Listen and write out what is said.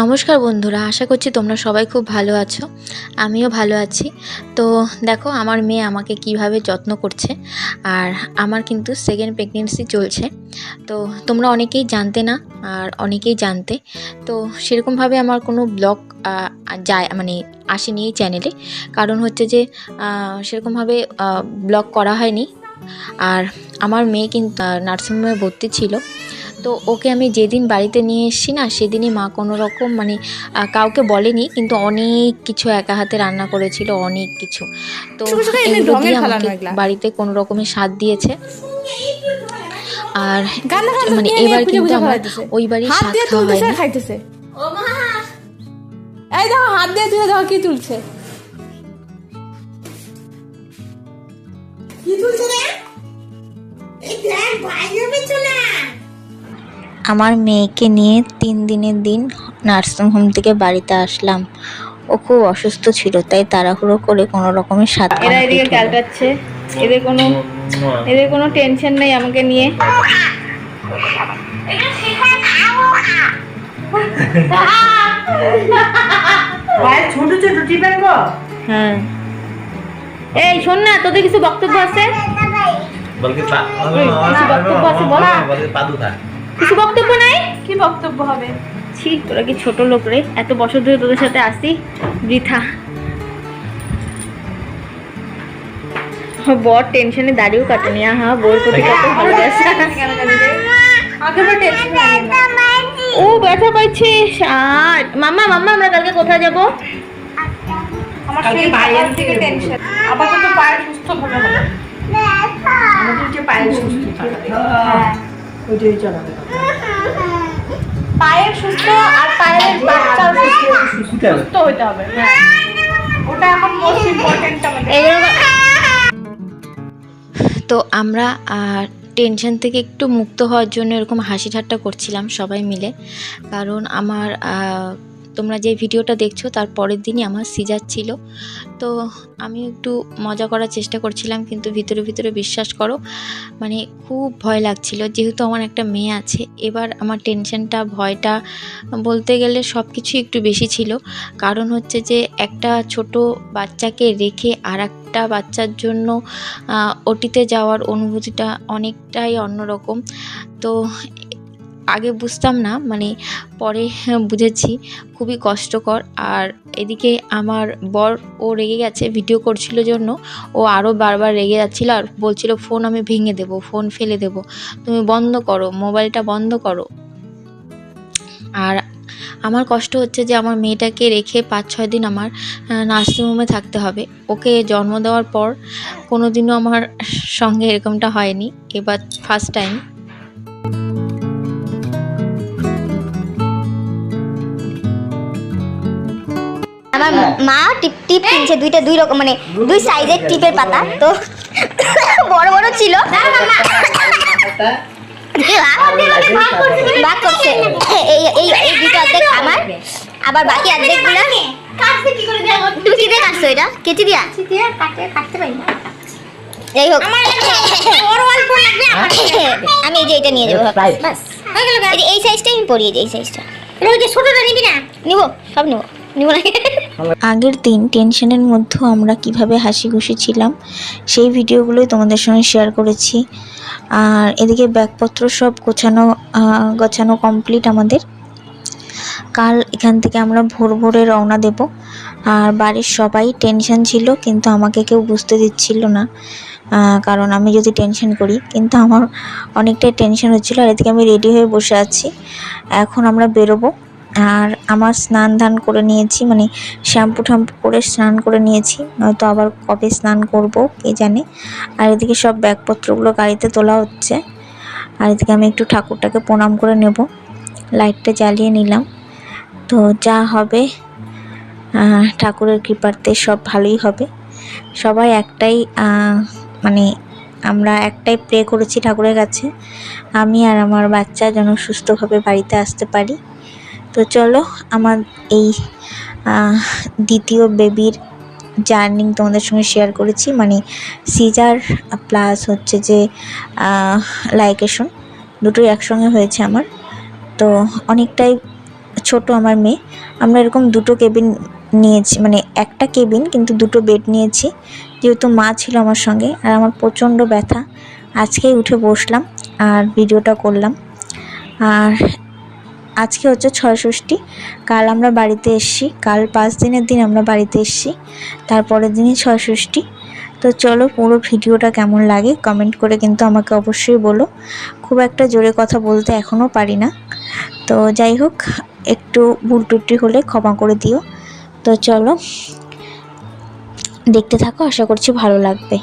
নমস্কার বন্ধুরা, আশা করছি তোমরা সবাই খুব ভালো আছো। আমিও ভালো আছি। তো দেখো, আমার মেয়ে আমাকে কীভাবে যত্ন করছে আর আমার কিন্তু সেকেন্ড প্রেগনেন্সি চলছে। তো তোমরা অনেকেই জানতে না আর অনেকেই জানতে। তো সেরকমভাবে আমার কোনো ব্লগ যায় মানে আসেনি এই চ্যানেলে কারণ হচ্ছে যে সেরকমভাবে ব্লগ করা হয়নি। আর আমার মেয়ে কিন্তু নার্সিংহোমে ভর্তি ছিল। তো ওকে আমি যেদিন বাড়িতে নিয়ে এসেছি না সেদিনই মা কোনো রকম মানে কাউকে বলেনি কিন্তু অনেক কিছু একা হাতে রান্না করেছিল অনেক কিছু। তো এগুলো দিয়ে আমাকে বাড়িতে কোনো রকমের স্বাদ দিয়েছে। আর মানে এবার কিন্তু আমার ওই বাড়ির স্বাদ খাওয়া খাইতেছে। এই দেখো হাত দিয়ে তুলে দেখো কি তুলছে। কি তুলছে রে? এই দেখ বাইরে না আমার মেয়েকে নিয়ে তিন দিনের দিন নার্সিংহোম থেকে বাড়িতে আসলাম। ও খুব অসুস্থ ছিল তাই তাড়াহুড়ো করে কোনো রকমের এরা এদিকে ক্যালটাচ্ছে এদের কোনো এদের কোনো টেনশন নেই আমাকে নিয়ে। ছোট ছোট টিপেন হ্যাঁ। এই শোন না তোদের কিছু বক্তব্য আছে? বলকে পা বক্তব্য আছে বল। বলকে পা দুখা কিছু বক্তব্য নাই কি বক্তব্য হবে ছি তোরা কি ছোট লোক রে এত বছর ধরে তোদের সাথে আসি বৃথা বর টেনশনে দাঁড়িয়েও কাটেনি আহা বই প্রতি কত ভালোবাসা ও ব্যথা পাইছে আর মাম্মা মাম্মা আমরা কালকে কোথায় যাব আমার সেই বাইরের থেকে টেনশন আপাতত পায়ের সুস্থ ভাবে হবে আমাদের যে পায়ের সুস্থ থাকবে ওইটাই চালাতে পায়ের সুস্থ আর পায়ের সুস্থ সুস্থ হইতে হবে হ্যাঁ। ওটা এখন মোস্ট ইম্পর্টেন্ট আমাদের। তো আমরা টেনশন থেকে একটু মুক্ত হওয়ার জন্য এরকম হাসি ঠাট্টা করছিলাম সবাই মিলে। কারণ আমার তোমরা যে ভিডিওটা দেখছ তার পরের দিনই আমার সিজার ছিল। তো আমি একটু মজা করার চেষ্টা করছিলাম কিন্তু ভিতরে ভিতরে বিশ্বাস করো মানে খুব ভয় লাগছিল। যেহেতু আমার একটা মেয়ে আছে, এবার আমার টেনশনটা, ভয়টা বলতে গেলে সব কিছুই একটু বেশি ছিল। কারণ হচ্ছে যে একটা ছোট বাচ্চাকে রেখে আর একটা বাচ্চার জন্য ওটিতে যাওয়ার অনুভূতিটা অনেকটাই অন্যরকম। তো আগে বুঝতাম না মানে পরে বুঝেছি। খুবই কষ্টকর। আর এদিকে আমার বর, ও রেগে গেছে ভিডিও করছিল জন্য। ও আরও বারবার রেগে যাচ্ছিল আর বলছিল, ফোন আমি ভেঙে দেবো, ফোন ফেলে দেবো। তুমি বন্ধ করো, মোবাইলটা বন্ধ করো। আর আমার কষ্ট হচ্ছে যে আমার মেয়েটাকে রেখে পাঁচ, ছয় দিন আমার নার্সিংহোমে থাকতে হবে। ওকে জন্ম দেওয়ার পর কোনো দিনও আমার সঙ্গে এরকমটা হয়নি। এবার ফার্স্ট টাইম আমার মা টিপ টিপ কিনছে দুইটা দুই রকম মানে দুই সাইজের টিপের পাতা। তো বড় বড় ছিল। ভাগ করছে এই এই এই দুটো অর্ধেক আমার আবার বাকি অর্ধেকগুলা তুমি কি দিয়ে কাটছো এটা? কেচি দিয়া। যাই হোক। আমি এই যে এটা নিয়ে যাব। বাস। এই যে সাইজটাই আমি পরিয়ে দিই এই সাইজটা ছোটটা নিবি না? নিবো সব নিবো। নিবো না। আগের দিন টেনশনের মধ্যেও আমরা কীভাবে হাসি খুশি ছিলাম, সেই ভিডিওগুলোই তোমাদের সঙ্গে শেয়ার করেছি। আর এদিকে ব্যাগপত্র সব গোছানো গোছানো কমপ্লিট আমাদের। কাল এখান থেকে আমরা ভোর ভোরে রওনা দেব। আর বাড়ির সবাই টেনশন ছিল, কিন্তু আমাকে কেউ বুঝতে দিচ্ছিল না কারণ আমি যদি টেনশন করি, কিন্তু আমার অনেকটাই টেনশন হচ্ছিল। আর এদিকে আমি রেডি হয়ে বসে আছি। এখন আমরা বেরোবো। আর আমার স্নান ধান করে নিয়েছি মানে শ্যাম্পু ট্যাম্পু করে স্নান করে নিয়েছি, নয়তো আবার কবে স্নান করব কে জানে। আর এদিকে সব ব্যাগপত্রগুলো গাড়িতে তোলা হচ্ছে। আর এদিকে আমি একটু ঠাকুরটাকে প্রণাম করে নেব। লাইটটা জ্বালিয়ে নিলাম। তো যা হবে ঠাকুরের কৃপার্তে সব ভালোই হবে। সবাই একটাই মানে আমরা একটাই প্রে করেছি ঠাকুরের কাছে। আমি আর আমার বাচ্চা যেন সুস্থভাবে বাড়িতে আসতে পারি। তো চলো, আমার এই দ্বিতীয় বেবির জার্নি তোমাদের সঙ্গে শেয়ার করেছি। মানে সিজার প্লাস হচ্ছে যে লাইকেশন দুটোই একসঙ্গে হয়েছে আমার। তো অনেকটাই ছোট আমার মেয়ে। আমরা এরকম দুটো কেবিন নিয়েছি মানে একটা কেবিন কিন্তু দুটো বেড নিয়েছি। যেহেতু মা ছিল আমার সঙ্গে, আর আমার প্রচণ্ড ব্যথা। আজকেই উঠে বসলাম আর ভিডিওটা করলাম। আর আজকে হচ্ছে ছয় ষষ্ঠী। কাল আমরা বাড়িতে এসছি। কাল পাঁচ দিনের দিন আমরা বাড়িতে এসছি। তারপরের দিনই ছয় ষষ্ঠী। তো চলো পুরো ভিডিওটা কেমন লাগে কমেন্ট করে কিন্তু আমাকে অবশ্যই বলো। খুব একটা জোরে কথা বলতে এখনও পারি না। তো যাই হোক, একটু ভুল টুটি হলে ক্ষমা করে দিও। তো চলো, দেখতে থাকো, আশা করছি ভালো লাগবে।